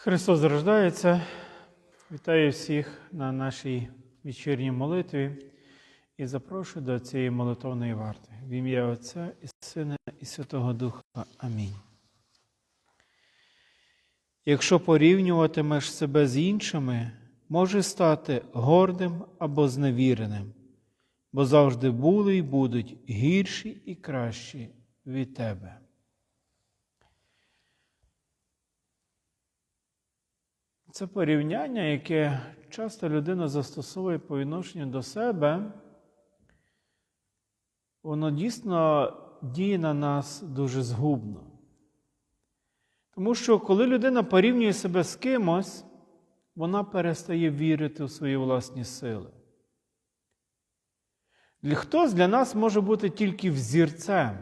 Христос рождається. Вітаю всіх на нашій вечірній молитві і запрошую до цієї молитовної варти. В ім'я Отця і Сина і Святого Духа. Амінь. Якщо порівнюватимеш себе з іншими, можеш стати гордим або зневіреним, бо завжди були і будуть гірші і кращі від тебе. Це порівняння, яке часто людина застосовує по відношенню до себе, воно дійсно діє на нас дуже згубно. Тому що коли людина порівнює себе з кимось, вона перестає вірити у свої власні сили. Хтось для нас може бути тільки взірцем,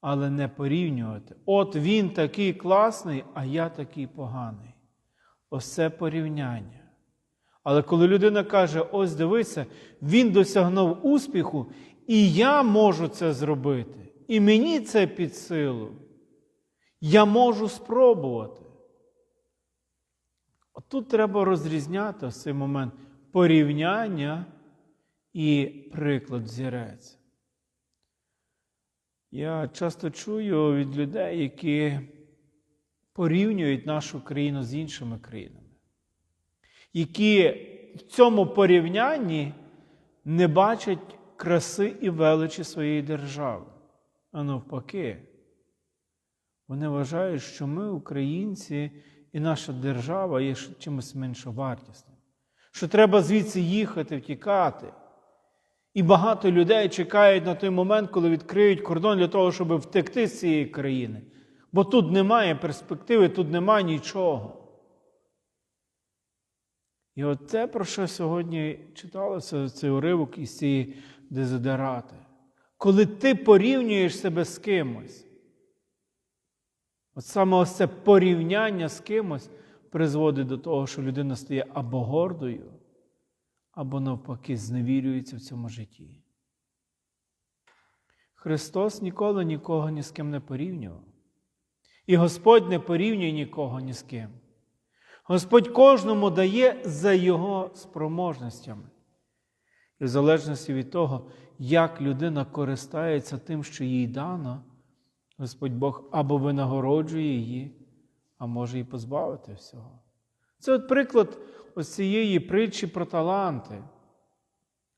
але не порівнювати. От він такий класний, а я такий поганий. Ось порівняння. Але коли людина каже, ось дивися, він досягнув успіху, і я можу це зробити, і мені це під силу, я можу спробувати. От тут треба розрізняти ось цей момент порівняння і приклад взірець. Я часто чую від людей, які порівнюють нашу країну з іншими країнами, які в цьому порівнянні не бачать краси і величі своєї держави. А навпаки, вони вважають, що ми, українці, і наша держава є чимось меншовартісним, що треба звідси їхати, втікати. І багато людей чекають на той момент, коли відкриють кордон для того, щоб втекти з цієї країни. Бо тут немає перспективи, тут немає нічого. І от те, про що сьогодні читалося, цей уривок із цієї дезодерати. Коли ти порівнюєш себе з кимось, от саме ось це порівняння з кимось призводить до того, що людина стає або гордою, або навпаки зневірюється в цьому житті. Христос ніколи нікого ні з ким не порівнював. І Господь не порівнює нікого ні з ким. Господь кожному дає за його спроможностями. І в залежності від того, як людина користається тим, що їй дано, Господь Бог або винагороджує її, а може і позбавити всього. Це от приклад ось цієї притчі про таланти.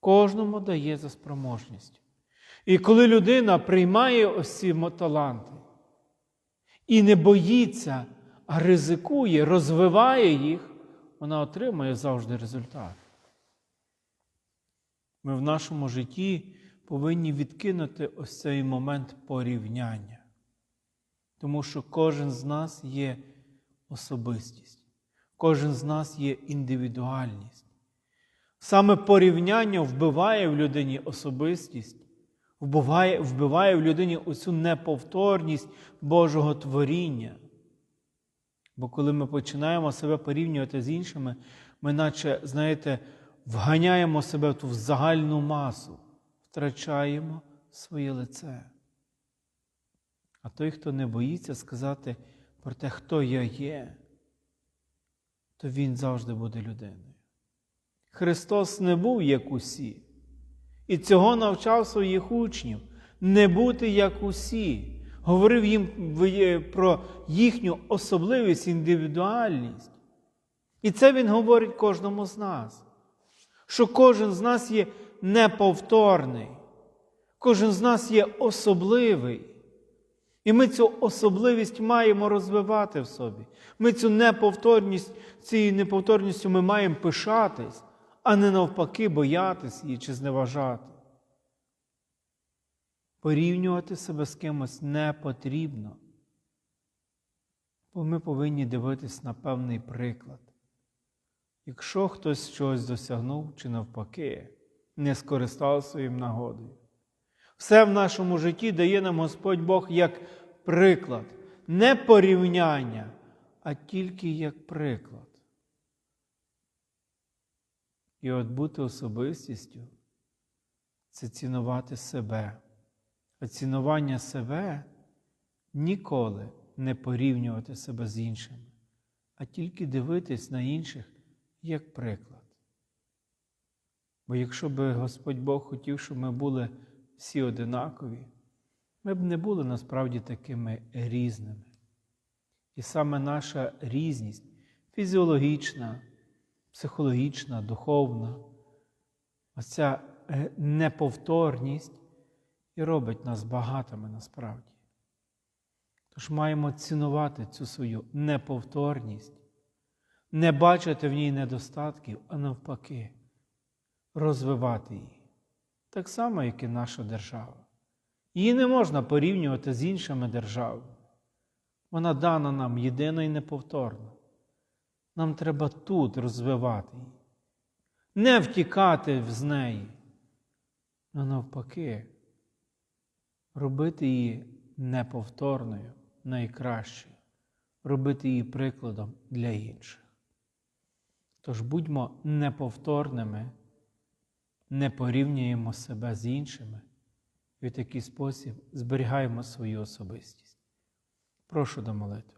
Кожному дає за спроможність. І коли людина приймає ось ці таланти, і не боїться, а ризикує, розвиває їх, вона отримує завжди результат. Ми в нашому житті повинні відкинути ось цей момент порівняння. Тому що кожен з нас є особистість, кожен з нас є індивідуальність. Саме порівняння вбиває в людині особистість вбиває, вбиває в людині оцю неповторність Божого творіння. Бо коли ми починаємо себе порівнювати з іншими, ми, наче, знаєте, вганяємо себе в ту загальну масу, втрачаємо своє лице. А той, хто не боїться сказати про те, хто я є, то він завжди буде людиною. Христос не був як усі. І цього навчав своїх учнів не бути як усі. Говорив їм про їхню особливість, індивідуальність. І це він говорить кожному з нас. Що кожен з нас є неповторний, кожен з нас є особливий. І ми цю особливість маємо розвивати в собі. Ми цю неповторність, цією неповторністю ми маємо пишатись а не навпаки боятись її чи зневажати. Порівнювати себе з кимось не потрібно, бо ми повинні дивитись на певний приклад. Якщо хтось щось досягнув чи навпаки, не скористався своїм нагодою. Все в нашому житті дає нам Господь Бог як приклад, не порівняння, а тільки як приклад. І от бути особистістю це цінувати себе. А цінування себе ніколи не порівнювати себе з іншими. а тільки дивитись на інших як приклад. Бо якщо би Господь Бог хотів, щоб ми були всі одинакові, ми б не були насправді такими різними. І саме наша різність фізіологічна, психологічна, духовна, оця е, неповторність і робить нас багатими насправді. Тож маємо цінувати цю свою неповторність, не бачити в ній недостатків, а навпаки, розвивати її. Так само, як і наша держава. Її не можна порівнювати з іншими державами. Вона дана нам єдина і неповторна. Нам треба тут розвивати її, не втікати з неї, а навпаки, робити її неповторною, найкращою, робити її прикладом для інших. Тож будьмо неповторними, не порівнюємо себе з іншими і в такий спосіб зберігаємо свою особистість. Прошу до молитви.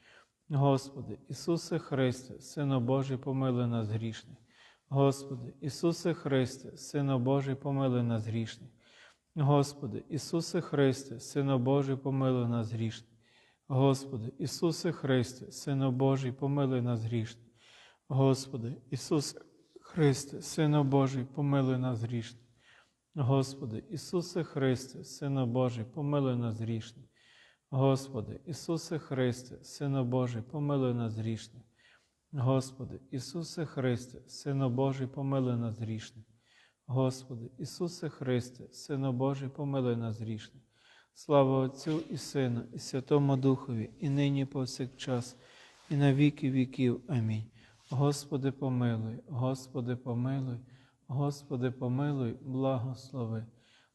Господи, Ісусе Христе, Сину Божий, помилуй нас грішний. Господи, Ісусе Христе, Сину Божий, помилуй нас грішний. Господи, Ісусе Христе, Сину Божий, помилуй нас грішний. Господи, Ісусе Христе, Сину Божий, помилуй нас грішний. Господи, Ісусе Христе, Сину Божий, помилуй нас грішний. Господи, Ісусе Христе, Сину Божий, помилуй нас грішний. Господи, Ісусе Христе, Сину Божий, помилуй нас грішний. Господи, Ісусе Христе, Сину Божий, помилуй нас грішний. Господи, Ісусе Христе, Сину Божий, помилуй нас грішний. Слава Отцю і Сину, і Святому Духові, і нині повсякчас, і на віки віків. Амінь. Господи, помилуй, Господи, помилуй, Господи, помилуй, благослови.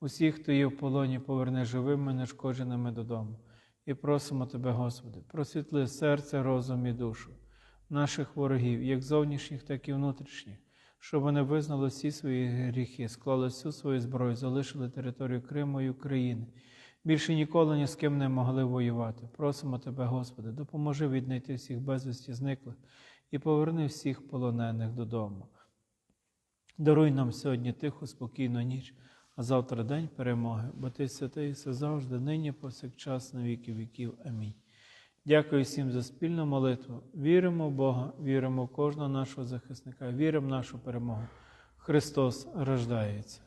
усіх, хто є в полоні, поверни живими, нешкодженими додому. І просимо Тебе, Господи, просвітли серце, розум і душу наших ворогів, як зовнішніх, так і внутрішніх, щоб вони визнали всі свої гріхи, склали всю свою зброю, залишили територію Криму і України. Більше ніколи ні з ким не могли воювати. Просимо Тебе, Господи, допоможи віднайти всіх безвісті зниклих і поверни всіх полонених додому. Даруй нам сьогодні тиху, спокійну ніч, а завтра день перемоги, бо Ти святий все завжди, нині, повсякчас, на віки віків. Амінь. Дякую всім за спільну молитву. Віримо в Бога, віримо в кожного нашого захисника, віримо в нашу перемогу. Христос рождається.